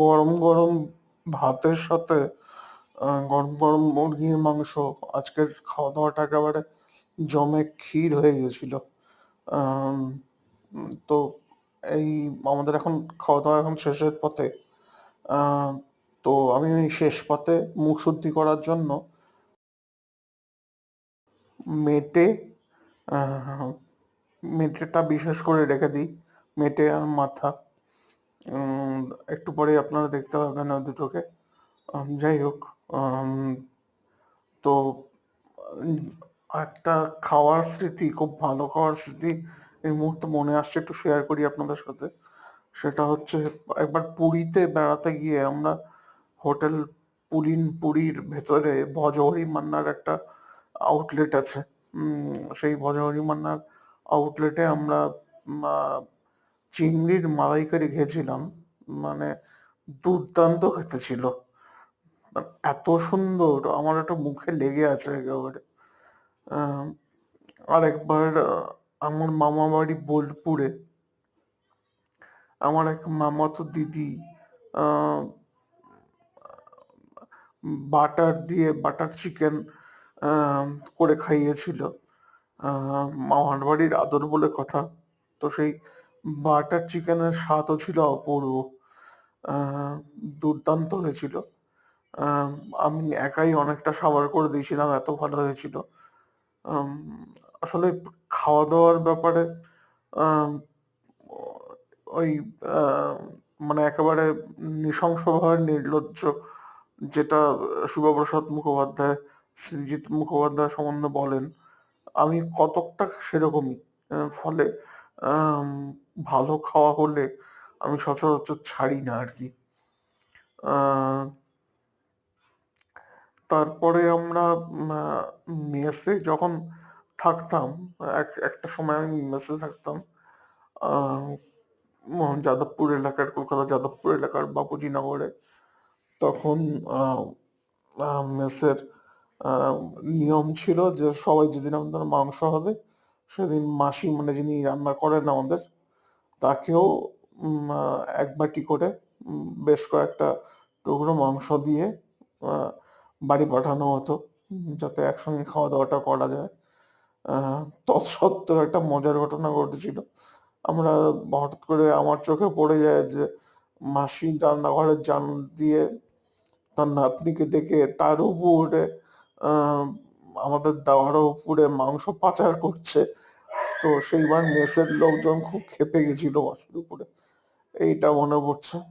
গরম গরম ভাতের সাথে আহ, গরম গরম মুরগির মাংস। আজকের খাওয়া দাওয়াটা একেবারে জমে ক্ষীর হয়ে গেছিল। উম, তো এই আমাদের এখন খাওয়া দাওয়া এখন শেষের পথে। আহ, তো আমি ওই শেষ পাতে মুখ শুদ্ধি করার জন্য মেটে আহ, মেটেটা বিশেষ করে রেখে দিই। মেটে আর মাথা। একটু পরে আপনারা দেখতে পাবেন ওই দুটোকে। যাই হোক তো, একটা খাওয়ার স্মৃতি, খুব ভালো খাওয়ার স্মৃতি এই মুহূর্তে মনে আসছে, একটু শেয়ার করি আপনাদের সাথে। সেটা হচ্ছে, একবার পুরীতে বেড়াতে গিয়ে আমরা হোটেল পুরিন পুরীর ভেতরে ভজহরি মান্নার একটা আউটলেট আছে। সেই ভজহরি মান্নার আউটলেটে আমরা চিংড়ির মালাইকারি খেয়েছিলাম মানে দুর্দান্ত খেতে ছিল। মানে এত সুন্দর, আমার একটা মুখে লেগে আছে একেবারে। আর একবার আমার মামা বাড়ি বোলপুরে। আমার এক মামাতো দিদি বাটার দিয়ে বাটার চিকেন করে খাইয়েছিল। মামার বাড়ির আদর বলে কথা। তো সেই বাটার চিকেনের স্বাদও ছিল অপূর্ব আহ, দুর্দান্ত হয়েছিল। আহ, আমি একাই অনেকটা সাবার করে দিয়েছিলাম এত ভালো হয়েছিল। আসলে খাওয়া দাওয়ার ব্যাপারে আহ, ওই আহ, মানে একেবারে নৃশংসভাবে নির্লজ্জ যেটা শিবপ্রসাদ মুখোপাধ্যায় সৃজিত মুখোপাধ্যায় সম্বন্ধে বলেন আমি কতকটা সেরকমই। আহ, ফলে আম, ভালো খাওয়া হলে আমি সচরাচর ছাড়ি না আর কি তারপরে আমরা মেসে যখন থাকতাম, এক, একটা সময় আমি মেসে থাকতাম যাদবপুর এলাকার, কলকাতা যাদবপুর এলাকার বাপুজি নগরে তখন মেসের নিয়ম ছিল যে সবাই যেদিন আমাদের মাংস হবে, সেদিন মাসি মানে যিনি রান্না করেন আমাদের তাকেও এক বাটি করে বেশ কয়েকটা টুকরো মাংস দিয়ে বাড়ি পাঠানো হতো যাতে একসঙ্গে খাওয়া দাওয়াটা করা যায়। তৎসত্ত্বেও একটা মজার ঘটনা ঘটেছিল। আমরা হঠাৎ করে আমার চোখে পড়ে যায় যে, মাসি রান্নাঘরের জান দিয়ে তার নাতনিকে ডেকে তার উপরে আমাদের দেওয়ার উপরে মাংস পাচার করছে। তো সেইবার মেসের লোকজন খুব ক্ষেপে গেছিল বাসের উপরে এইটা মনে পড়ছে।